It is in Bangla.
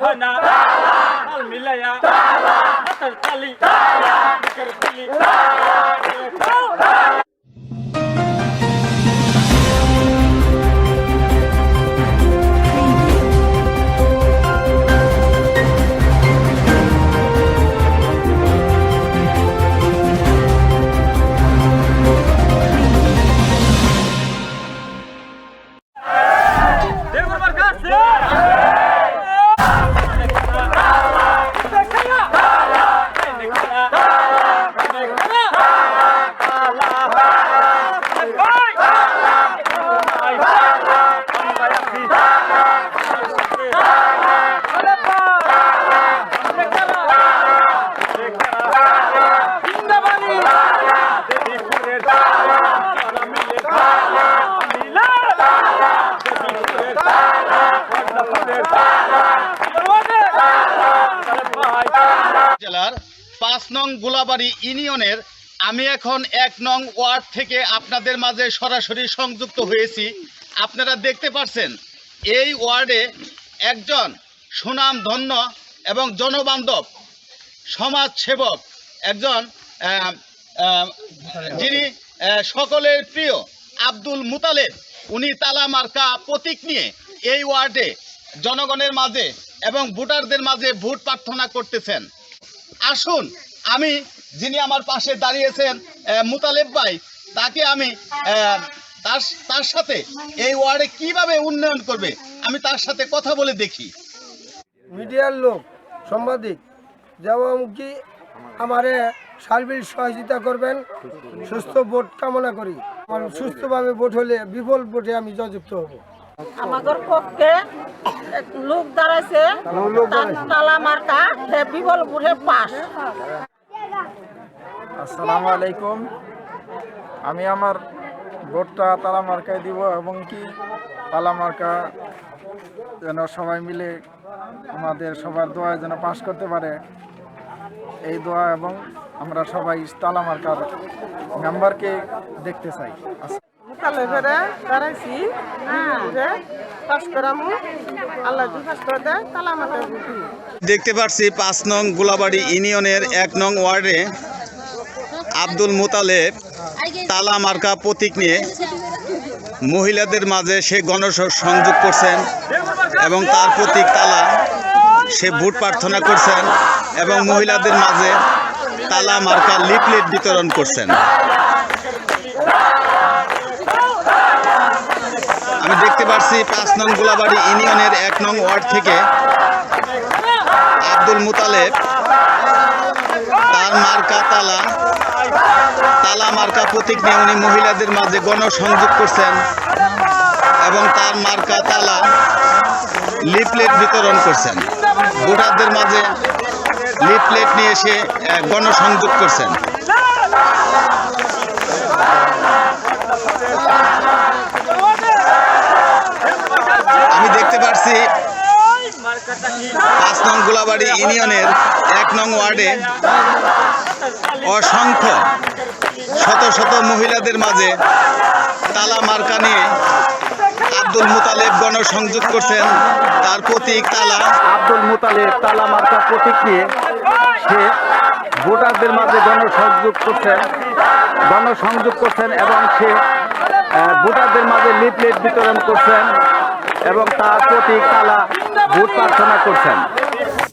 হয় না তাল মিলাইয়া হাতের জেলার পাঁচ নং গোলাবাড়ি ইউনিয়নের আমি এখন এক নং ওয়ার্ড থেকে আপনাদের মাঝে সরাসরি সংযুক্ত হয়েছি। আপনারা দেখতে পাচ্ছেন এই ওয়ার্ডে একজন সুনাম ধন্য এবং জনবান্ধব সমাজ সেবক একজন যিনি সকলের প্রিয় আব্দুল মুতালেব। উনি তালা মার্কা প্রতীক নিয়ে এই ওয়ার্ডে জনগণের মাঝে এবং ভোটারদের মাঝে ভোট প্রার্থনা করতেছেন। আসুন, আমি যিনি আমার পাশে দাঁড়িয়েছেন মুতালেব ভাই, তাকে আমি তার তার সাথে এই ওয়ার্ডে কীভাবে উন্নয়ন করবে, আমি তার সাথে কথা বলে দেখি। মিডিয়ার লোক, সাংবাদিক, যেমন কি আমারে সার্বিক সহযোগিতা করবেন, সুস্থ ভোট কামনা করি। সুস্থভাবে ভোট হলে বিফল ভোটে আমি যুক্ত হব। আমাদের পক্ষে লোক দাঁড়াইছে তালা মার্কা পাস আসসালামু আলাইকুম। আমি আমার ভোটটা তালা মার্কায় দিব এবং কি তালা মার্কা যেন সবাই মিলে আমাদের সবার দোয়া যেন পাশ করতে পারে। এই দোয়া এবং আমরা সবাই তালা মার্কার মেম্বারকে দেখতে চাই। দাঁড়াইছি। পাস করামু। আল্লাহ পাস করে দেয় তালা দেখতে পাচ্ছি পাঁচ নং গোলাবাড়ি ইউনিয়নের এক নং ওয়ার্ডে আব্দুল মুতালেব তালা মার্কা প্রতীক নিয়ে মহিলাদের মাঝে সে গণসংযোগ করছেন এবং তার প্রতীক তালা সে ভোট প্রার্থনা করছেন এবং মহিলাদের মাঝে তালা মার্কা লিফলেট বিতরণ করছেন আমি দেখতে পাচ্ছি পাঁচ নং গোলাবাড়ি ইউনিয়নের এক নং ওয়ার্ড থেকে আব্দুল মুতালেব, তার মার্কা তালা। তালা মার্কা প্রতীক নিয়ে উনি মহিলাদের মাঝে গণসংযোগ করছেন এবং তার মার্কা তালা লিফলেট বিতরণ করছেন। ভোটারদের মাঝে লিফলেট নিয়ে এসে গণসংযোগ করছেন আমি পাচ্ছি পাঁচ নং গোলাবাড়ি ইউনিয়নের এক নং ওয়ার্ডে অসংখ্য, শত শত মহিলাদের মাঝে তালা মার্কা নিয়ে আব্দুল মুতালেব গণসংযোগ করছেন। তার প্রতীক তালা। আব্দুল মুতালেব তালা মার্কা প্রতীক নিয়ে সে ভোটারদের মাঝে গণসংযোগ করছেন। গণসংযোগ করছেন এবং সে ভোটারদের মাঝে লিফলেট বিতরণ করছেন। এবং তার প্রতি তালা ভোট প্রার্থনা করছেন।